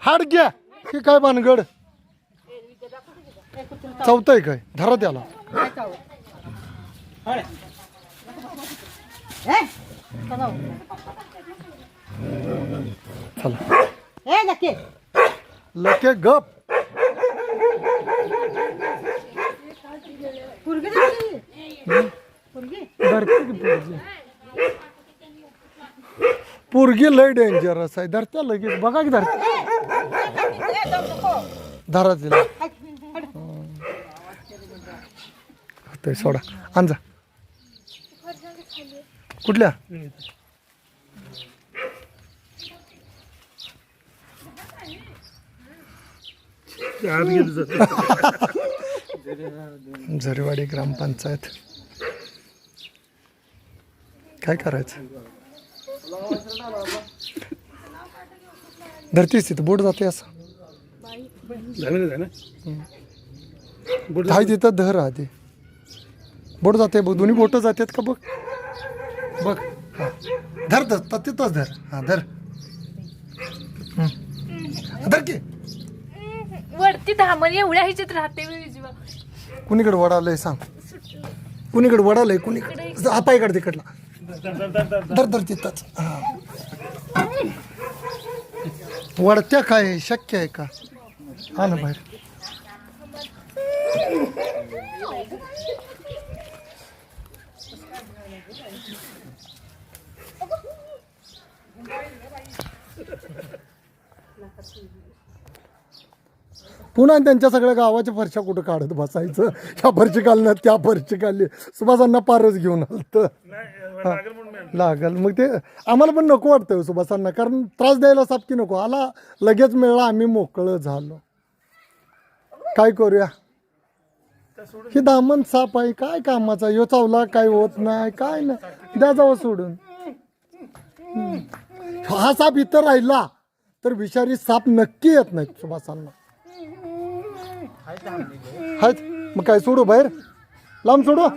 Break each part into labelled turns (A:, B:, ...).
A: हाड घ्या की काय भानगड? चौथय काय? धरा त्याला. चला. लके गप.
B: पुरगी पोरगी
A: लय डेंजरस आहे. धरत्या लगेच. बघा की
B: धरत्या.
A: धरा तिला ते सोडा. आणजा कुठल्या? झरेवाडी ग्रामपंचायत. काय करायचं? धरतीच तिथं बोट जाते असं. हाय तिथं धर आधी बोट जाते. बघ दोन्ही बोटं जातात का बघ? बघ. हा. धर धर तिथंच धर. हा धर. हं. धर की.
C: वरती धामण एवढ्या ह्याच्यात राहते
A: कुणीकडे वडालंय सांग. कुणीकडे वडालंय कुणीकडे? हा पायकडे तिकडला. धर धर तिथंच हा. वडत्या काय शक्य आहे का? हा ना बाहेर. पुन्हा त्यांच्या सगळ्या गावाच्या फरशा कुठं काढत बसायचं? ह्या फरशी काढलं त्या फरशी काढली सुभासांना पारच घेऊन आलं लागल मग ते आम्हाला पण नको वाटतं हो सुभासांना कारण त्रास द्यायला साप की नको? आला लगेच मिळाला आम्ही मोकळं झालो. काय करूया? हे दामन साप आहे काय कामाचा? यो चावला काय होत नाही काय नाही. द्या जावं सोडून. हा साप इथं राहिला तर विषारी साप नक्की येत नाही सुभाषांना. हायच मग काय सोडू बाहेर? लांब सोडू?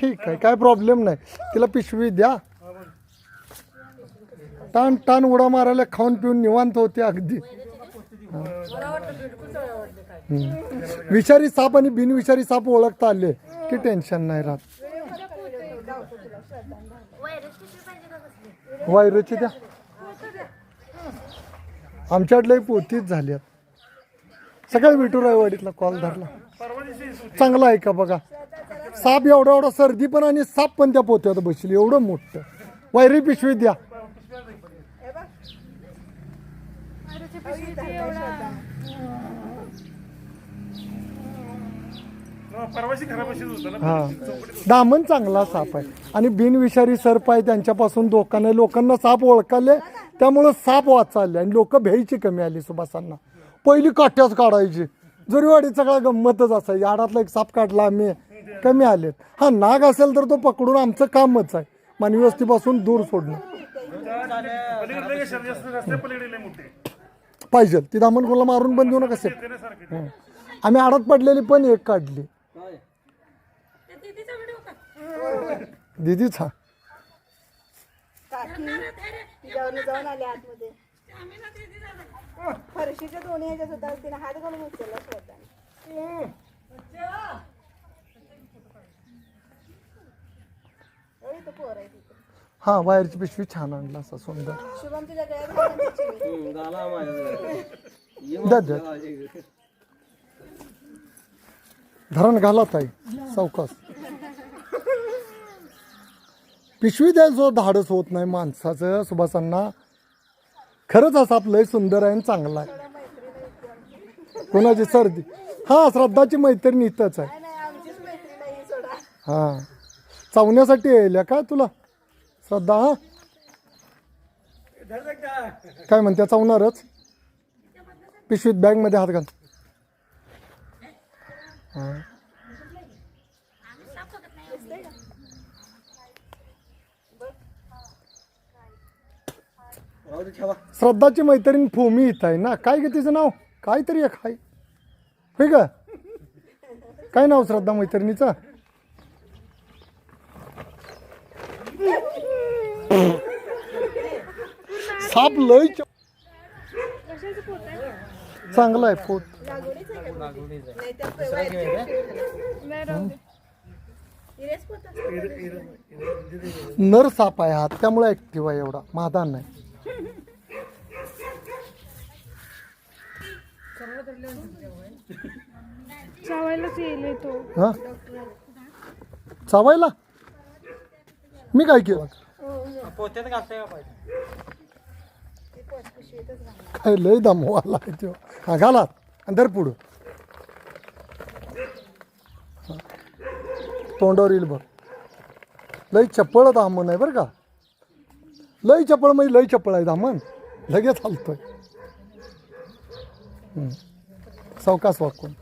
A: ठीक आहे काय प्रॉब्लेम नाही. तिला पिशवी द्या. टाण टाण उडा मारायला खाऊन पिऊन निवांत होते अगदी. हम्म. विषारी साप आणि बिनविषारी साप ओळखता आले की टेन्शन नाही राहत. वायरची द्या आमच्याकडले पोतीच झाल्यात सकाळी विठुरायवाडीतला कॉल धरला. चांगला आहे का बघा? साप एवढा एवढा सर्दी पण आणि साप पण त्या पोत्यात बसली. एवढं मोठं. वायरी पिशवी द्या.
D: परवाशी खराबशीच होतं ना
A: हा. दामन चांगला साप आहे. आणि बिनविषारी सर्प आहे त्यांच्यापासून धोका लोकांना साप ओळखाले त्यामुळं साप वाचाले आणि लोक भ्यायची कमी आली सुभासांना पहिली काट्याच काढायची. जरीवाडी सगळा गंमतच असायची आडातला एक साप काढला आम्ही कमी आलेत. हा नाग असेल तर तो पकडून आमचं कामच आहे. मानवी वस्तीपासून दूर सोडणं.
D: पलीकडे लय शर्दी असते रस्ते पलीकडे लय मोठे.
A: पाहिजे ती दामन कोणाला मारून पण देऊ नका सेट. आम्ही आडात पडलेली पण एक काढली. दिदीच हा
B: काकी तिच्यावर जाऊन आले आतमध्ये फरशीच्या दोन्ही ह्याच्यात होता तिने हात घालून उचलला स्वतः तो पोर आहे तिथे
A: हा वायरची पिशवी छान आणला असा सुंदर
B: शुभम तुझ्या गळ्यात घालून त्याची.
A: द्या द्या धरण घाला ताई सावकाश पिशवी द्यायचं धाडस होत नाही माणसाचं सुभासांना खरंच असा आपलं लय सुंदर आहे आणि चांगला आहे कोणाची सर्दी हा श्रद्धाची मैत्रीण इथंच आहे
B: नाही नाही आमचीच मैत्रीण आहे ही सोडा
A: हा चावण्यासाठी यायल्या काय तुला श्रद्धा? हा काय म्हणते चावणारच पिशवीत बॅगमध्ये हात घाल. हा. श्रद्धाची मैत्रीण फोमी इथं आहे ना. काय ग तिचं नाव? काय तरी एक आहे. होय का काय नाव श्रद्धा मैत्रिणीचं? साप लय चांगला आहे पोत. नर साप आहे हा त्यामुळे ऍक्टिव्ह आहे एवढा. मादान नाही.
C: चावायलाच येईल तो.
A: हा? चावायला? मी काय केलं?
E: पोत्यात का पाहिजे
A: काय लय दमवाला आहे तो. हा घाला. आणि धर पुढं. हा. तोंडावर येईल बघ. लय चप्पळ दामन आहे बरं का. लय चप्पळ म्हणजे लय चप्पळ आहे दामन. लगेच हलतोय. हम्म. सावकाश वाकून.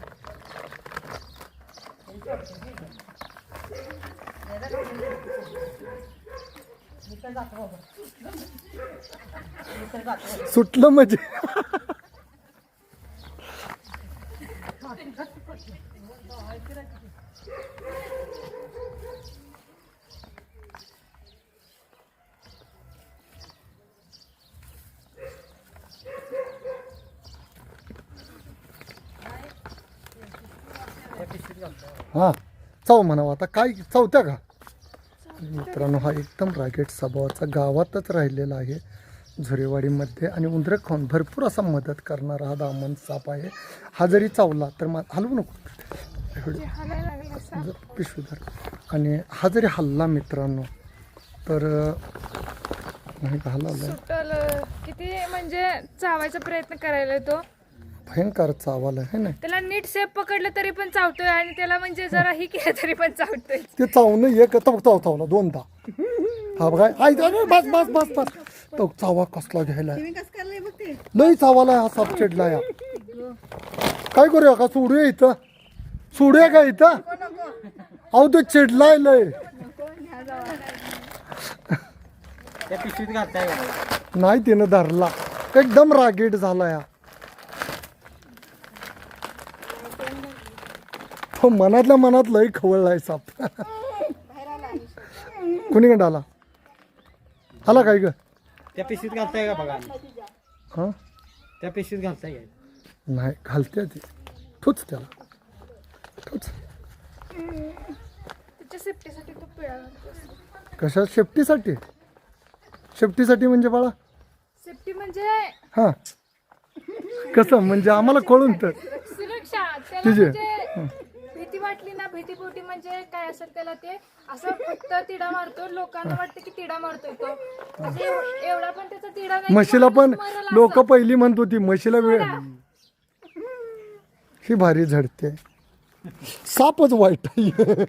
A: सुटलं म्हणजे. हा. चव म्हणावं आता. काय चवत्या का? मित्रांनो हा एकदम रागेट स्वभावाचा गावातच राहिलेला आहे. झुरेवाडीमध्ये आणि उंदरं खाऊन भरपूर असा मदत करणारा हा दामन साप आहे. हा जरी चावला तर मा हलवू नको. पिशूधर पिशवीदार आणि हा जरी हल्ला मित्रांनो तर नाही का हल्ला
C: किती म्हणजे चावायचा प्रयत्न करायला तो
A: भयंकर चावाला आहे ना?
C: त्याला नीट सेफ पकडलं तरी पण चावतोय आणि त्याला म्हणजे जरा ही केलं तरी पण चावतोय.
A: ते चावणं एक तो चाव चावला दोनदा. हा बघा आई अरे बस बस बस बस. तो चावा कसला घ्यायला लई चावाला हा साप चिडला या. काय करूया का? सोडूया इथं? सोडूया का इथं? अहो तो चिडलाय लय. नाही तिनं धरला. एकदम रागीट झाला या. हो मनातल्या मनात लय खवळलाय साप. कुणीकडे आला? आला काय ग?
E: त्या पिशवीत घालताय का बघा?
A: हा?
E: त्या पिशवीत घालताय का
A: नाही घालते ती ठोच त्याला. ठोच.
C: सेफ्टीसाठी तो पिळा.
A: कशा? शेफ्टीसाठी शेफ्टीसाठी म्हणजे बाळा?
C: सेफ्टी म्हणजे
A: हा. कसं? म्हणजे आम्हाला कळून तर.
C: सुरक्षा. त्याला
A: तिचे?
C: म्हणजे भीतीपोटी म्हणजे काय असेल त्याला ते असं फक्त तिडा मारतो लोकांना वाटतं की तिडा मारतोय तो. म्हणजे एव- एवढा पण त्याचा तिडा नाही
A: म्हशीला पण लोक. पहिली म्हणत होती म्हशीला वेळ ही भारी झडते. सापच वाईट आहे.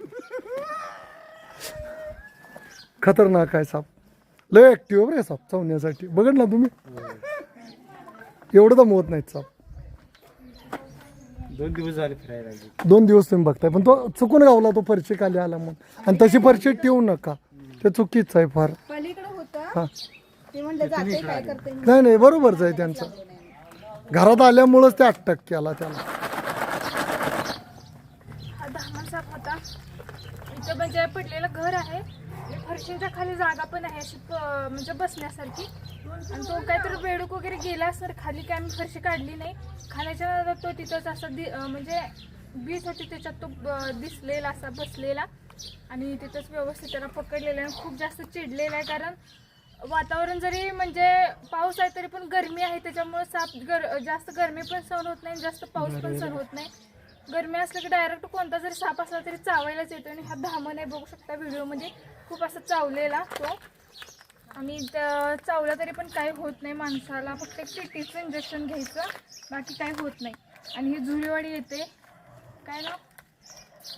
A: खतरनाक आहे साप. लय ऍक्टिव्ह बरं साप चावण्यासाठी. बघड ना तुम्ही? एवढं दमवत नाहीत साप.
E: दोन दिवस झाले फिरायला लागले
A: दोन दिवस तुम्ही बघताय. पण तो चुकून गावला तो फरशी खाली आला म्हणून? आणि तशी फरशी ठेवू नका. ते चुकीचं आहे फार.
B: पलीकडे होतं.
A: हा.
B: ते म्हणलं जाते काय करते
A: नाही नाही बरोबरच आहे त्यांचं. घरात आल्यामुळंच ते अटक केला त्याला.
C: हा होता इथं म्हणजे पडलेलं घर आहे. फरशीच्या खाली जागा पण आहे अशी प- म्हणजे बसण्यासारखी. आणि तो काहीतरी बेडूक वगैरे गेला सर खाली काय आम्ही फरशी काढली नाही. खाण्याच्या नादात तो तिथंच असा दि अं, म्हणजे बीच होती त्याच्यात तो ब- दिसलेला असा बसलेला. आणि तिथंच व्यवस्थित त्याला पकडलेला आणि खूप जास्त चिडलेला आहे कारण वातावरण जरी म्हणजे पाऊस आहे तरी पण गरमी आहे त्याच्यामुळे साप गर जास्त गरमी पण सहन होत नाही जास्त पाऊस पण सहन होत नाही. गरमी असलं की डायरेक्ट कोणता जरी साप असला तरी चावायलाच येतो आणि हा धामण आहे बघू शकता व्हिडिओमध्ये. खूप असं चावलेला तो. आणि चावला तरी पण काही होत नाही माणसाला. फक्त एक टीटीचं इंजेक्शन घ्यायचं. बाकी काही होत नाही. आणि ही झुलेवाडी येते. काय ना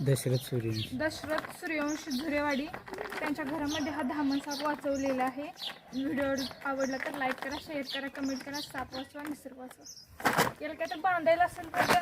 E: दशरथ सूर्य
C: दशरथ सूर्यवंशी झुरेवाडी त्यांच्या घरामध्ये हा धामण साप वाचवलेला आहे. व्हिडिओ आवडला तर लाईक करा शेअर करा कमेंट करा साप वाचवा निसर्ग वाचवा. याला काय तर बांधायला असेल तर